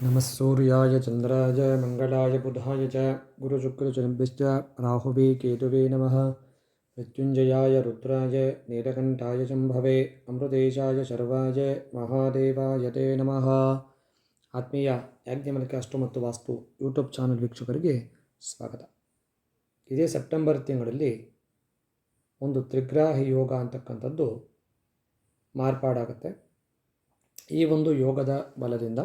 नमः सूर्याय चन्द्राय मङ्गलाय बुधाय च गुरुशुक्रशनिभ्यश्च राहुवे केतुवे नमः मृत्युञ्जयाय रुद्राय नीलकण्ठाय शम्भवे अमृतेशाय ಶರ್ವಾಯ ಮಹಾದೇವಾಯ ತೇ ನಮಃ ಆತ್ಮೀಯ ಯಾಜ್ಞಮಲಿಕ ಅಷ್ಟು ಮತ್ತು ವಾಸ್ತು ಯೂಟ್ಯೂಬ್ ಚಾನಲ್ ವೀಕ್ಷಕರಿಗೆ ಸ್ವಾಗತ ಇದೇ ಸೆಪ್ಟೆಂಬರ್ ತಿಂಗಳಲ್ಲಿ ಒಂದು ತ್ರಿಗ್ರಾಹಿ ಯೋಗ ಅಂತಕ್ಕಂಥದ್ದು ಮಾರ್ಪಾಡಾಗುತ್ತೆ ಈ ಒಂದು ಯೋಗದ ಬಲದಿಂದ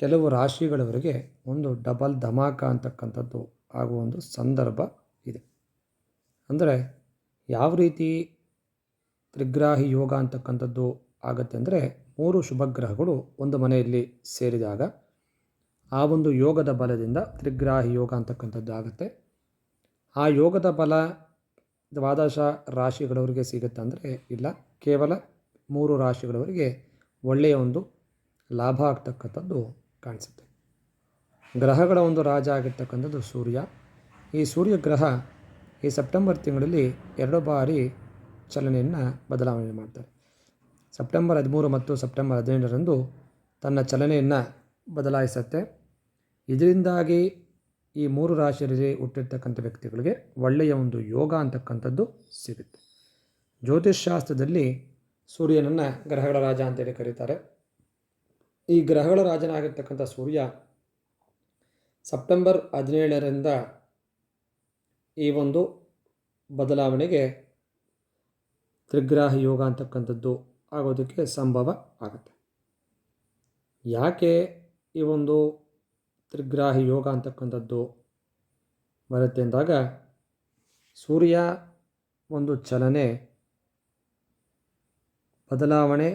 ಕೆಲವು ರಾಶಿಗಳವರಿಗೆ ಒಂದು ಡಬಲ್ ಧಮಾಕ ಅಂತಕ್ಕಂಥದ್ದು ಆಗುವ ಒಂದು ಸಂದರ್ಭ ಇದೆ. ಅಂದರೆ ಯಾವ ರೀತಿ ತ್ರಿಗ್ರಾಹಿ ಯೋಗ ಅಂತಕ್ಕಂಥದ್ದು ಆಗುತ್ತೆ ಅಂದರೆ ಮೂರು ಶುಭಗ್ರಹಗಳು ಒಂದು ಮನೆಯಲ್ಲಿ ಸೇರಿದಾಗ ಆ ಒಂದು ಯೋಗದ ಬಲದಿಂದ ತ್ರಿಗ್ರಾಹಿ ಯೋಗ ಅಂತಕ್ಕಂಥದ್ದು ಆಗುತ್ತೆ. ಆ ಯೋಗದ ಬಲ ದ್ವಾದಶ ರಾಶಿಗಳವರಿಗೆ ಸಿಗುತ್ತೆ ಅಂದರೆ ಇಲ್ಲ, ಕೇವಲ ಮೂರು ರಾಶಿಗಳವರಿಗೆ ಒಳ್ಳೆಯ ಒಂದು ಲಾಭ ಆಗ್ತಕ್ಕಂಥದ್ದು ಕಾಣಿಸುತ್ತೆ. ಗ್ರಹಗಳ ಒಂದು ರಾಜ ಆಗಿರ್ತಕ್ಕಂಥದ್ದು ಸೂರ್ಯ. ಈ ಸೂರ್ಯ ಗ್ರಹ ಈ ಸೆಪ್ಟೆಂಬರ್ ತಿಂಗಳಲ್ಲಿ ಎರಡು ಬಾರಿ ಚಲನೆಯನ್ನು ಬದಲಾವಣೆ ಮಾಡ್ತಾರೆ. ಸೆಪ್ಟೆಂಬರ್ ಹದಿಮೂರು ಮತ್ತು ಸೆಪ್ಟೆಂಬರ್ ಹದಿನೆಂಟರಂದು ತನ್ನ ಚಲನೆಯನ್ನು ಬದಲಾಯಿಸುತ್ತೆ. ಇದರಿಂದಾಗಿ ಈ ಮೂರು ರಾಶಿಯಲ್ಲಿ ಹುಟ್ಟಿರ್ತಕ್ಕಂಥ ವ್ಯಕ್ತಿಗಳಿಗೆ ಒಳ್ಳೆಯ ಒಂದು ಯೋಗ ಅಂತಕ್ಕಂಥದ್ದು ಸಿಗುತ್ತೆ. ಜ್ಯೋತಿಷ್ಶಾಸ್ತ್ರದಲ್ಲಿ ಸೂರ್ಯನನ್ನು ಗ್ರಹಗಳ ರಾಜ ಅಂತೇಳಿ ಕರೀತಾರೆ. ಈ ಗ್ರಹಗಳ ರಾಜನಾಗಿರ್ತಕ್ಕಂಥ ಸೂರ್ಯ ಸೆಪ್ಟೆಂಬರ್ ಹದಿನೇಳರಿಂದ ಈ ಒಂದು ಬದಲಾವಣೆಗೆ ತ್ರಿಗ್ರಾಹ ಯೋಗ ಅಂತಕ್ಕಂಥದ್ದು ಆಗೋದಕ್ಕೆ ಸಂಭವ ಆಗುತ್ತೆ. ಯಾಕೆ ಈ ಒಂದು ತ್ರಿಗ್ರಾಹಿ ಯೋಗ ಅಂತಕ್ಕಂಥದ್ದು ಬರುತ್ತೆ ಅಂದಾಗ ಸೂರ್ಯ ಒಂದು ಚಲನೆ ಬದಲಾವಣೆ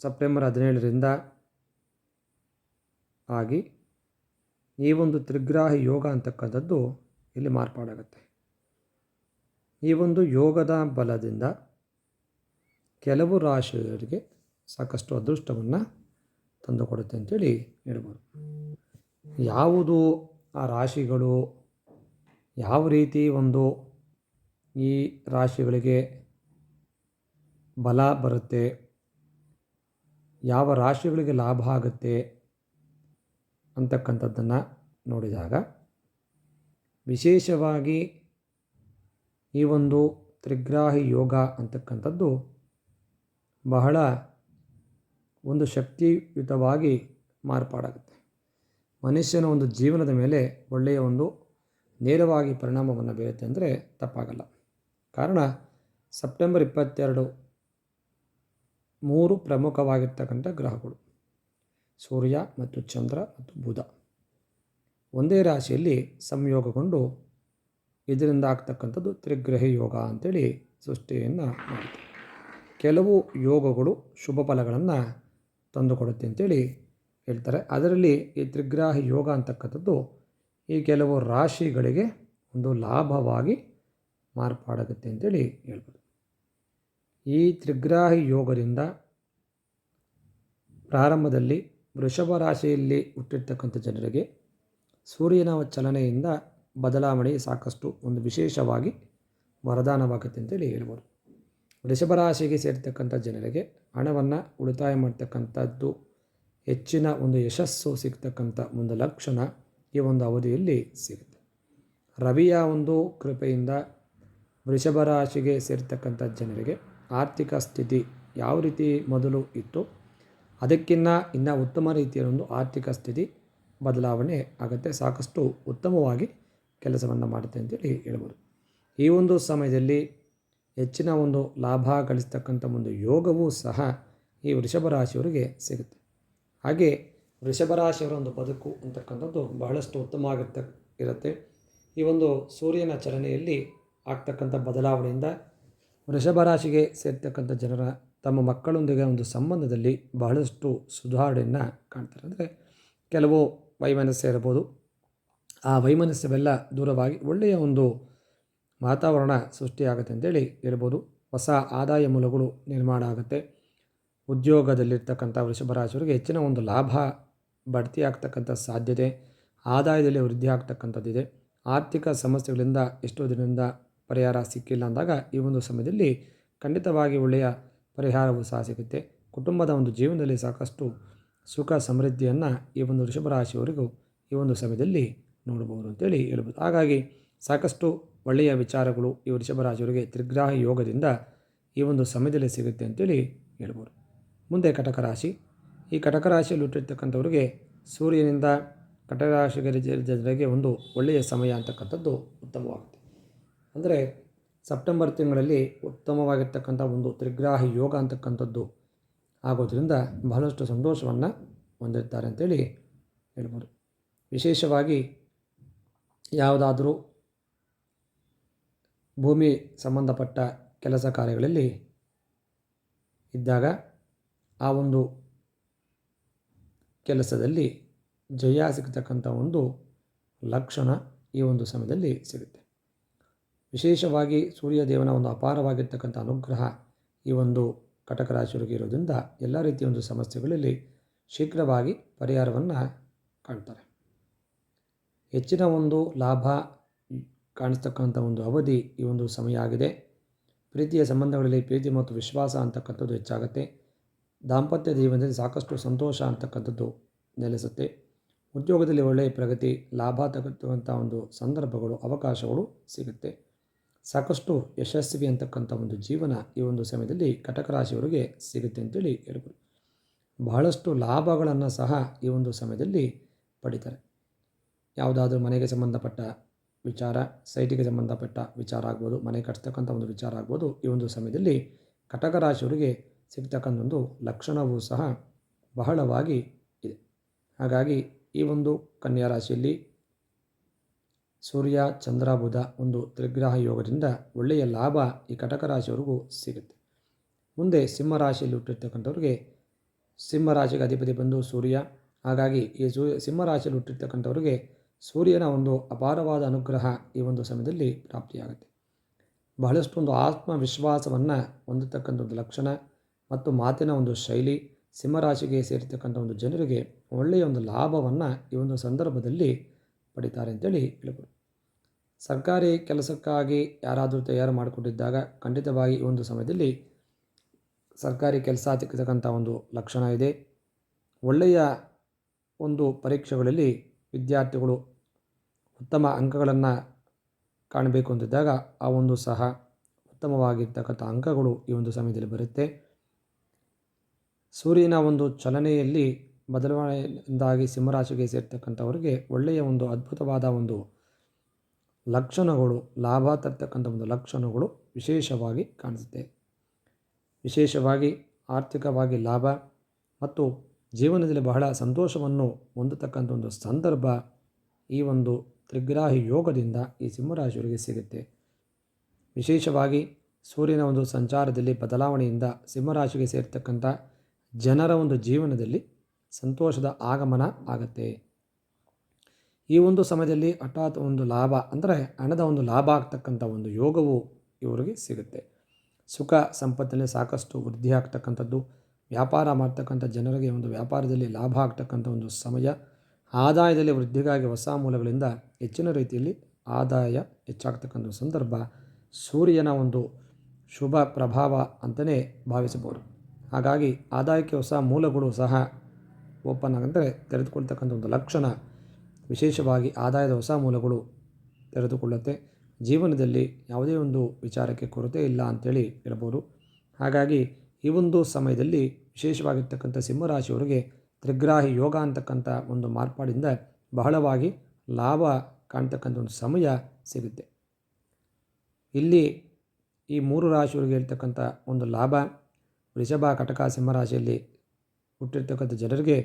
ಸೆಪ್ಟೆಂಬರ್ ಹದಿನೇಳರಿಂದ ಆಗಿ ಈ ಒಂದು ತ್ರಿಗ್ರಾಹಿ ಯೋಗ ಅಂತಕ್ಕಂಥದ್ದು ಇಲ್ಲಿ ಮಾರ್ಪಾಡಾಗುತ್ತೆ. ಈ ಒಂದು ಯೋಗದ ಬಲದಿಂದ ಕೆಲವು ರಾಶಿಯವರಿಗೆ ಸಾಕಷ್ಟು ಅದೃಷ್ಟವನ್ನು ತಂದುಕೊಡುತ್ತೆ ಅಂತೇಳಿ ಹೇಳ್ಬೋದು. ಯಾವುದು ಆ ರಾಶಿಗಳು, ಯಾವ ರೀತಿ ಒಂದು ಈ ರಾಶಿಗಳಿಗೆ ಬಲ ಬರುತ್ತೆ, ಯಾವ ರಾಶಿಗಳಿಗೆ ಲಾಭ ಆಗುತ್ತೆ ಅಂತಕ್ಕಂಥದ್ದನ್ನು ನೋಡಿದಾಗ ವಿಶೇಷವಾಗಿ ಈ ಒಂದು ತ್ರಿಗ್ರಾಹಿ ಯೋಗ ಅಂತಕ್ಕಂಥದ್ದು ಬಹಳ ಒಂದು ಶಕ್ತಿಯುತವಾಗಿ ಮಾರ್ಪಾಡಾಗುತ್ತೆ. ಮನುಷ್ಯನ ಒಂದು ಜೀವನದ ಮೇಲೆ ಒಳ್ಳೆಯ ಒಂದು ನೇರವಾಗಿ ಪರಿಣಾಮವನ್ನು ಬೀರುತ್ತೆ ಅಂದರೆ ತಪ್ಪಾಗಲ್ಲ. ಕಾರಣ ಸೆಪ್ಟೆಂಬರ್ ಇಪ್ಪತ್ತೆರಡು ಮೂರು ಪ್ರಮುಖವಾಗಿರ್ತಕ್ಕಂಥ ಗ್ರಹಗಳು. ಸೂರ್ಯ ಮತ್ತು ಚಂದ್ರ ಮತ್ತು ಬುಧ. ಒಂದೇ ರಾಶಿಯಲ್ಲಿ ಸಂಯೋಗಗೊಂಡು ಇದರಿಂದ ಆಗ್ತಕ್ಕಂಥದ್ದು ತ್ರಿಗ್ರಹಿ ಯೋಗ ಅಂತೇಳಿ ಸೃಷ್ಟಿಯನ್ನು ಮಾಡುತ್ತೆ ಕೆಲವು ಯೋಗಗಳು ಶುಭ ಫಲಗಳನ್ನು ತಂದುಕೊಡುತ್ತೆ ಅಂತೇಳಿ ಹೇಳ್ತಾರೆ. ಅದರಲ್ಲಿ ಈ ತ್ರಿಗ್ರಾಹಿ ಯೋಗ ಅಂತಕ್ಕಂಥದ್ದು ಈ ಕೆಲವು ರಾಶಿಗಳಿಗೆ ಒಂದು ಲಾಭವಾಗಿ ಮಾರ್ಪಾಡಾಗುತ್ತೆ ಅಂತೇಳಿ ಹೇಳ್ಬೋದು. ಈ ತ್ರಿಗ್ರಾಹಿ ಯೋಗದಿಂದ ಪ್ರಾರಂಭದಲ್ಲಿ ವೃಷಭ ರಾಶಿಯಲ್ಲಿ ಹುಟ್ಟಿರ್ತಕ್ಕಂಥ ಜನರಿಗೆ ಸೂರ್ಯನ ಚಲನೆಯಿಂದ ಬದಲಾವಣೆ ಸಾಕಷ್ಟು ಒಂದು ವಿಶೇಷವಾಗಿ ವರದಾನವಾಗುತ್ತೆ ಅಂತೇಳಿ ಹೇಳ್ಬೋದು. ವೃಷಭ ರಾಶಿಗೆ ಸೇರ್ತಕ್ಕಂಥ ಜನರಿಗೆ ಹಣವನ್ನು ಉಳಿತಾಯ ಮಾಡ್ತಕ್ಕಂಥದ್ದು ಹೆಚ್ಚಿನ ಒಂದು ಯಶಸ್ಸು ಸಿಗ್ತಕ್ಕಂಥ ಒಂದು ಲಕ್ಷಣ ಈ ಒಂದು ಅವಧಿಯಲ್ಲಿ ಸಿಗುತ್ತೆ. ರವಿಯ ಒಂದು ಕೃಪೆಯಿಂದ ವೃಷಭ ರಾಶಿಗೆ ಸೇರ್ತಕ್ಕಂಥ ಜನರಿಗೆ ಆರ್ಥಿಕ ಸ್ಥಿತಿ ಯಾವ ರೀತಿ ಮೊದಲು ಇತ್ತು? ಅದಕ್ಕಿಂತ ಇನ್ನ ಉತ್ತಮ ರೀತಿಯ ಒಂದು ಆರ್ಥಿಕ ಸ್ಥಿತಿ ಬದಲಾವಣೆ ಆಗುತ್ತೆ. ಸಾಕಷ್ಟು ಉತ್ತಮವಾಗಿ ಕೆಲಸವನ್ನು ಮಾಡುತ್ತೆ ಅಂತೇಳಿ ಹೇಳ್ಬೋದು. ಈ ಒಂದು ಸಮಯದಲ್ಲಿ ಹೆಚ್ಚಿನ ಒಂದು ಲಾಭ ಗಳಿಸ್ತಕ್ಕಂಥ ಒಂದು ಯೋಗವೂ ಸಹ ಈ ವೃಷಭ ರಾಶಿಯವರಿಗೆ ಸಿಗುತ್ತೆ. ಹಾಗೆ ವೃಷಭ ರಾಶಿಯವರ ಒಂದು ಬದುಕು ಅಂತಕ್ಕಂಥದ್ದು ಬಹಳಷ್ಟು ಉತ್ತಮವಾಗಿರ್ತ ಇರುತ್ತೆ. ಈ ಒಂದು ಸೂರ್ಯನ ಚಲನೆಯಲ್ಲಿ ಆಗ್ತಕ್ಕಂಥ ಬದಲಾವಣೆಯಿಂದ ವೃಷಭ ರಾಶಿಗೆ ಸೇರ್ತಕ್ಕಂಥ ಜನರ ತಮ್ಮ ಮಕ್ಕಳೊಂದಿಗೆ ಒಂದು ಸಂಬಂಧದಲ್ಲಿ ಬಹಳಷ್ಟು ಸುಧಾರಣೆಯನ್ನು ಕಾಣ್ತಾರೆ. ಅಂದರೆ ಕೆಲವು ವೈಮನಸ್ಸೆ ಇರ್ಬೋದು ಆ ವೈಮನಸ್ಯವೆಲ್ಲ ದೂರವಾಗಿ ಒಳ್ಳೆಯ ಒಂದು ವಾತಾವರಣ ಸೃಷ್ಟಿಯಾಗುತ್ತೆ ಅಂತೇಳಿ ಹೇಳ್ಬೋದು. ಹೊಸ ಆದಾಯ ಮೂಲಗಳು ನಿರ್ಮಾಣ ಆಗುತ್ತೆ. ಉದ್ಯೋಗದಲ್ಲಿರ್ತಕ್ಕಂಥ ವೃಷಭ ರಾಶಿಯವರಿಗೆ ಹೆಚ್ಚಿನ ಒಂದು ಲಾಭ ಬಡ್ತಿ ಆಗ್ತಕ್ಕಂಥ ಸಾಧ್ಯತೆ, ಆದಾಯದಲ್ಲಿ ವೃದ್ಧಿ ಆಗ್ತಕ್ಕಂಥದ್ದಿದೆ ಆರ್ಥಿಕ ಸಮಸ್ಯೆಗಳಿಂದ ಎಷ್ಟೋ ದಿನದಿಂದ ಪರಿಹಾರ ಸಿಕ್ಕಿಲ್ಲ ಅಂದಾಗ ಈ ಒಂದು ಸಮಯದಲ್ಲಿ ಖಂಡಿತವಾಗಿ ಒಳ್ಳೆಯ ಪರಿಹಾರವು ಸಹ ಸಿಗುತ್ತೆ ಕುಟುಂಬದ ಒಂದು ಜೀವನದಲ್ಲಿ ಸಾಕಷ್ಟು ಸುಖ ಸಮೃದ್ಧಿಯನ್ನು ಈ ಒಂದು ವೃಷಭ ರಾಶಿಯವರಿಗೂ ಈ ಒಂದು ಸಮಯದಲ್ಲಿ ನೋಡಬಹುದು ಅಂತೇಳಿ ಹೇಳ್ಬೋದು. ಹಾಗಾಗಿ ಸಾಕಷ್ಟು ಒಳ್ಳೆಯ ವಿಚಾರಗಳು ಈ ವೃಷಭ ರಾಶಿಯವರಿಗೆ ತ್ರಿಗ್ರಾಹ ಯೋಗದಿಂದ ಈ ಒಂದು ಸಮಯದಲ್ಲಿ ಸಿಗುತ್ತೆ ಅಂತೇಳಿ ಹೇಳ್ಬೋದು. ಮುಂದೆ ಕಟಕ ರಾಶಿ. ಈ ಕಟಕ ರಾಶಿಯಲ್ಲಿ ಹುಟ್ಟಿರ್ತಕ್ಕಂಥವ್ರಿಗೆ ಸೂರ್ಯನಿಂದ ಕಟಕ ರಾಶಿಗೆ ಜನರಿಗೆ ಒಂದು ಒಳ್ಳೆಯ ಸಮಯ ಅಂತಕ್ಕಂಥದ್ದು ಉತ್ತಮವಾಗುತ್ತೆ. ಅಂದರೆ ಸೆಪ್ಟೆಂಬರ್ ತಿಂಗಳಲ್ಲಿ ಉತ್ತಮವಾಗಿರ್ತಕ್ಕಂಥ ಒಂದು ತ್ರಿಗ್ರಾಹಿ ಯೋಗ ಅಂತಕ್ಕಂಥದ್ದು ಆಗೋದ್ರಿಂದ ಬಹಳಷ್ಟು ಸಂತೋಷವನ್ನು ಹೊಂದಿರ್ತಾರೆ ಅಂತೇಳಿ ಹೇಳ್ಬೋದು. ವಿಶೇಷವಾಗಿ ಯಾವುದಾದರೂ ಭೂಮಿ ಸಂಬಂಧಪಟ್ಟ ಕೆಲಸ ಕಾರ್ಯಗಳಲ್ಲಿ ಇದ್ದಾಗ ಆ ಒಂದು ಕೆಲಸದಲ್ಲಿ ಜಯ ಸಿಗ್ತಕ್ಕಂಥ ಒಂದು ಲಕ್ಷಣ ಈ ಒಂದು ಸಮಯದಲ್ಲಿ ಸಿಗುತ್ತೆ. ವಿಶೇಷವಾಗಿ ಸೂರ್ಯದೇವನ ಒಂದು ಅಪಾರವಾಗಿರ್ತಕ್ಕಂಥ ಅನುಗ್ರಹ ಈ ಒಂದು ಕಟಕ ರಾಶಿಯವರಿಗೆ ಇರೋದ್ರಿಂದ ಎಲ್ಲ ರೀತಿಯ ಒಂದು ಸಮಸ್ಯೆಗಳಲ್ಲಿ ಶೀಘ್ರವಾಗಿ ಪರಿಹಾರವನ್ನು ಕಾಣ್ತಾರೆ. ಹೆಚ್ಚಿನ ಒಂದು ಲಾಭ ಕಾಣಿಸ್ತಕ್ಕಂಥ ಒಂದು ಅವಧಿ ಈ ಒಂದು ಸಮಯ ಆಗಿದೆ. ಪ್ರೀತಿಯ ಸಂಬಂಧಗಳಲ್ಲಿ ಪ್ರೀತಿ ಮತ್ತು ವಿಶ್ವಾಸ ಅಂತಕ್ಕಂಥದ್ದು ಹೆಚ್ಚಾಗುತ್ತೆ. ದಾಂಪತ್ಯ ಜೀವನದಲ್ಲಿ ಸಾಕಷ್ಟು ಸಂತೋಷ ಅಂತಕ್ಕಂಥದ್ದು ನೆಲೆಸುತ್ತೆ. ಉದ್ಯೋಗದಲ್ಲಿ ಒಳ್ಳೆಯ ಪ್ರಗತಿ, ಲಾಭ ತಗುತ್ತುವಂಥ ಒಂದು ಸಂದರ್ಭಗಳು, ಅವಕಾಶಗಳು ಸಿಗುತ್ತೆ. ಸಾಕಷ್ಟು ಯಶಸ್ವಿ ಅಂತಕ್ಕಂಥ ಒಂದು ಜೀವನ ಈ ಒಂದು ಸಮಯದಲ್ಲಿ ಕಟಕ ರಾಶಿಯವರಿಗೆ ಸಿಗುತ್ತೆ ಅಂತೇಳಿ ಹೇಳ್ಬೋದು. ಬಹಳಷ್ಟು ಲಾಭಗಳನ್ನು ಸಹ ಈ ಒಂದು ಸಮಯದಲ್ಲಿ ಪಡಿತಾರೆ. ಯಾವುದಾದ್ರೂ ಮನೆಗೆ ಸಂಬಂಧಪಟ್ಟ ವಿಚಾರ, ಸೈಟಿಗೆ ಸಂಬಂಧಪಟ್ಟ ವಿಚಾರ ಆಗ್ಬೋದು, ಮನೆ ಕಟ್ತಕ್ಕಂಥ ಒಂದು ವಿಚಾರ ಆಗ್ಬೋದು, ಈ ಒಂದು ಸಮಯದಲ್ಲಿ ಕಟಕ ರಾಶಿಯವರಿಗೆ ಸಿಗ್ತಕ್ಕಂಥ ಒಂದು ಲಕ್ಷಣವೂ ಸಹ ಬಹಳವಾಗಿ ಇದೆ. ಹಾಗಾಗಿ ಈ ಒಂದು ಕನ್ಯಾ ರಾಶಿಯಲ್ಲಿ ಸೂರ್ಯ, ಚಂದ್ರ, ಬುಧ ಒಂದು ತ್ರಿಗ್ರಹ ಯೋಗದಿಂದ ಒಳ್ಳೆಯ ಲಾಭ ಈ ಕಟಕ ರಾಶಿಯವರೆಗೂ ಸಿಗುತ್ತೆ. ಮುಂದೆ ಸಿಂಹರಾಶಿಯಲ್ಲಿ ಹುಟ್ಟಿರ್ತಕ್ಕಂಥವ್ರಿಗೆ ಸಿಂಹರಾಶಿಗೆ ಅಧಿಪತಿ ಬಂದು ಸೂರ್ಯ. ಹಾಗಾಗಿ ಈ ಸೂ ಸಿಂಹರಾಶಿಯಲ್ಲಿ ಹುಟ್ಟಿರ್ತಕ್ಕಂಥವ್ರಿಗೆ ಸೂರ್ಯನ ಒಂದು ಅಪಾರವಾದ ಅನುಗ್ರಹ ಈ ಒಂದು ಸಮಯದಲ್ಲಿ ಪ್ರಾಪ್ತಿಯಾಗುತ್ತೆ. ಬಹಳಷ್ಟು ಒಂದು ಆತ್ಮವಿಶ್ವಾಸವನ್ನು ಹೊಂದತಕ್ಕಂಥ ಒಂದು ಲಕ್ಷಣ ಮತ್ತು ಮಾತಿನ ಒಂದು ಶೈಲಿ ಸಿಂಹರಾಶಿಗೆ ಸೇರಿರ್ತಕ್ಕಂಥ ಒಂದು ಜನರಿಗೆ ಒಳ್ಳೆಯ ಒಂದು ಲಾಭವನ್ನು ಈ ಒಂದು ಸಂದರ್ಭದಲ್ಲಿ ಪಡಿತಾರೆ ಅಂತೇಳಿ ಹೇಳ್ಬೋದು. ಸರ್ಕಾರಿ ಕೆಲಸಕ್ಕಾಗಿ ಯಾರಾದರೂ ತಯಾರು ಮಾಡಿಕೊಂಡಿದ್ದಾಗ ಖಂಡಿತವಾಗಿ ಈ ಒಂದು ಸಮಯದಲ್ಲಿ ಸರ್ಕಾರಿ ಕೆಲಸ ಸಿಕ್ಕತಕ್ಕಂಥ ಒಂದು ಲಕ್ಷಣ ಇದೆ. ಒಳ್ಳೆಯ ಒಂದು ಪರೀಕ್ಷೆಗಳಲ್ಲಿ ವಿದ್ಯಾರ್ಥಿಗಳು ಉತ್ತಮ ಅಂಕಗಳನ್ನು ಕಾಣಬೇಕು ಅಂತಿದ್ದಾಗ ಆ ಒಂದು ಸಹ ಉತ್ತಮವಾಗಿರ್ತಕ್ಕಂಥ ಅಂಕಗಳು ಈ ಒಂದು ಸಮಯದಲ್ಲಿ ಬರುತ್ತೆ. ಸೂರ್ಯನ ಒಂದು ಚಲನೆಯಲ್ಲಿ ಬದಲಾವಣೆಯಿಂದಾಗಿ ಸಿಂಹರಾಶಿಗೆ ಸೇರ್ತಕ್ಕಂಥವ್ರಿಗೆ ಒಳ್ಳೆಯ ಒಂದು ಅದ್ಭುತವಾದ ಒಂದು ಲಕ್ಷಣಗಳು, ಲಾಭ ತರ್ತಕ್ಕಂಥ ಒಂದು ಲಕ್ಷಣಗಳು ವಿಶೇಷವಾಗಿ ಕಾಣಿಸುತ್ತೆ. ವಿಶೇಷವಾಗಿ ಆರ್ಥಿಕವಾಗಿ ಲಾಭ ಮತ್ತು ಜೀವನದಲ್ಲಿ ಬಹಳ ಸಂತೋಷವನ್ನು ಹೊಂದತಕ್ಕಂಥ ಒಂದು ಸಂದರ್ಭ ಈ ಒಂದು ತ್ರಿಗ್ರಾಹಿ ಯೋಗದಿಂದ ಈ ಸಿಂಹರಾಶಿಯವರಿಗೆ ಸಿಗುತ್ತೆ. ವಿಶೇಷವಾಗಿ ಸೂರ್ಯನ ಒಂದು ಸಂಚಾರದಲ್ಲಿ ಬದಲಾವಣೆಯಿಂದ ಸಿಂಹರಾಶಿಗೆ ಸೇರ್ತಕ್ಕಂಥ ಜನರ ಒಂದು ಜೀವನದಲ್ಲಿ ಸಂತೋಷದ ಆಗಮನ ಆಗುತ್ತೆ. ಈ ಒಂದು ಸಮಯದಲ್ಲಿ ಹಠಾತ್ ಒಂದು ಲಾಭ ಅಂದರೆ ಹಣದ ಒಂದು ಲಾಭ ಆಗ್ತಕ್ಕಂಥ ಒಂದು ಯೋಗವು ಇವರಿಗೆ ಸಿಗುತ್ತೆ. ಸುಖ ಸಂಪತ್ತಿನಲ್ಲಿ ಸಾಕಷ್ಟು ವೃದ್ಧಿ ಆಗ್ತಕ್ಕಂಥದ್ದು, ವ್ಯಾಪಾರ ಮಾಡ್ತಕ್ಕಂಥ ಜನರಿಗೆ ಒಂದು ವ್ಯಾಪಾರದಲ್ಲಿ ಲಾಭ ಆಗ್ತಕ್ಕಂಥ ಒಂದು ಸಮಯ, ಆದಾಯದಲ್ಲಿ ವೃದ್ಧಿಗಾಗಿ ಹೊಸ ಮೂಲಗಳಿಂದ ಹೆಚ್ಚಿನ ರೀತಿಯಲ್ಲಿ ಆದಾಯ ಹೆಚ್ಚಾಗ್ತಕ್ಕಂಥ ಸಂದರ್ಭ ಸೂರ್ಯನ ಒಂದು ಶುಭ ಪ್ರಭಾವ ಅಂತಲೇ ಭಾವಿಸಬಹುದು. ಹಾಗಾಗಿ ಆದಾಯಕ್ಕೆ ಹೊಸ ಮೂಲಗಳು ಸಹ ಓಪನ್ ಆಗಂದರೆ ತೆರೆದುಕೊಳ್ತಕ್ಕಂಥ ಒಂದು ಲಕ್ಷಣ ವಿಶೇಷವಾಗಿ ಆದಾಯದ ಹೊಸ ಮೂಲಗಳು ತೆರೆದುಕೊಳ್ಳುತ್ತೆ. ಜೀವನದಲ್ಲಿ ಯಾವುದೇ ಒಂದು ವಿಚಾರಕ್ಕೆ ಕೊರತೆ ಇಲ್ಲ ಅಂಥೇಳಿ ಹೇಳ್ಬೋದು. ಹಾಗಾಗಿ ಈ ಒಂದು ಸಮಯದಲ್ಲಿ ವಿಶೇಷವಾಗಿರ್ತಕ್ಕಂಥ ಸಿಂಹರಾಶಿಯವರಿಗೆ ತ್ರಿಗ್ರಾಹಿ ಯೋಗ ಅಂತಕ್ಕಂಥ ಒಂದು ಮಾರ್ಪಾಡಿಂದ ಬಹಳವಾಗಿ ಲಾಭ ಕಾಣ್ತಕ್ಕಂಥ ಒಂದು ಸಮಯ ಸಿಗುತ್ತೆ. ಇಲ್ಲಿ ಈ ಮೂರು ರಾಶಿಯವರಿಗೆ ಇರ್ತಕ್ಕಂಥ ಒಂದು ಲಾಭ, ವೃಷಭ, ಕಟಕ, ಸಿಂಹರಾಶಿಯಲ್ಲಿ ಹುಟ್ಟಿರ್ತಕ್ಕಂಥ ಜನರಿಗೆ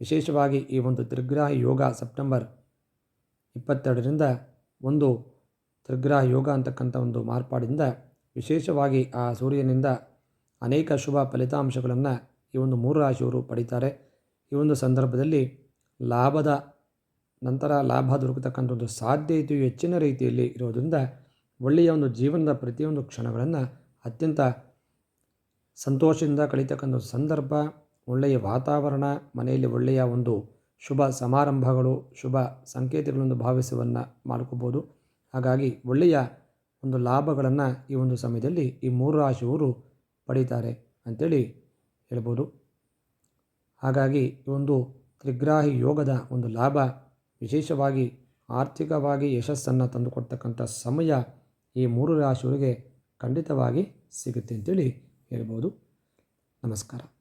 ವಿಶೇಷವಾಗಿ ಈ ಒಂದು ತ್ರಿಗ್ರಹ ಯೋಗ ಸೆಪ್ಟೆಂಬರ್ ಇಪ್ಪತ್ತೆರಡರಿಂದ ಒಂದು ತ್ರಿಗ್ರಹ ಯೋಗ ಅಂತಕ್ಕಂಥ ಒಂದು ಮಾರ್ಪಾಡಿಂದ ವಿಶೇಷವಾಗಿ ಆ ಸೂರ್ಯನಿಂದ ಅನೇಕ ಶುಭ ಫಲಿತಾಂಶಗಳನ್ನು ಈ ಒಂದು ಮೂರು ರಾಶಿಯವರು ಪಡೀತಾರೆ. ಈ ಒಂದು ಸಂದರ್ಭದಲ್ಲಿ ಲಾಭದ ನಂತರ ಲಾಭ ದೊರಕತಕ್ಕಂಥ ಒಂದು ಸಾಧ್ಯತೆಯು ಹೆಚ್ಚಿನ ರೀತಿಯಲ್ಲಿ ಇರೋದರಿಂದ ಒಳ್ಳೆಯ ಒಂದು ಜೀವನದ ಪ್ರತಿಯೊಂದು ಕ್ಷಣಗಳನ್ನು ಅತ್ಯಂತ ಸಂತೋಷದಿಂದ ಕಳೀತಕ್ಕಂಥ ಸಂದರ್ಭ ಒಳ್ಳೆಯ ವಾತಾವರಣ, ಮನೆಯಲ್ಲಿ ಒಳ್ಳೆಯ ಒಂದು ಶುಭ ಸಮಾರಂಭಗಳು, ಶುಭ ಸಂಕೇತಗಳನ್ನು ಭಾವಿಸುವನ್ನು ಮಾಡ್ಕೋಬೋದು. ಹಾಗಾಗಿ ಒಳ್ಳೆಯ ಒಂದು ಲಾಭಗಳನ್ನು ಈ ಒಂದು ಸಮಯದಲ್ಲಿ ಈ ಮೂರು ರಾಶಿಯವರು ಪಡೀತಾರೆ ಅಂಥೇಳಿ ಹೇಳ್ಬೋದು. ಹಾಗಾಗಿ ಈ ಒಂದು ತ್ರಿಗ್ರಾಹಿ ಯೋಗದ ಒಂದು ಲಾಭ ವಿಶೇಷವಾಗಿ ಆರ್ಥಿಕವಾಗಿ ಯಶಸ್ಸನ್ನು ತಂದುಕೊಡ್ತಕ್ಕಂಥ ಸಮಯ ಈ ಮೂರು ರಾಶಿಯವರಿಗೆ ಖಂಡಿತವಾಗಿ ಸಿಗುತ್ತೆ ಅಂತೇಳಿ ಹೇಳ್ಬೋದು. ನಮಸ್ಕಾರ.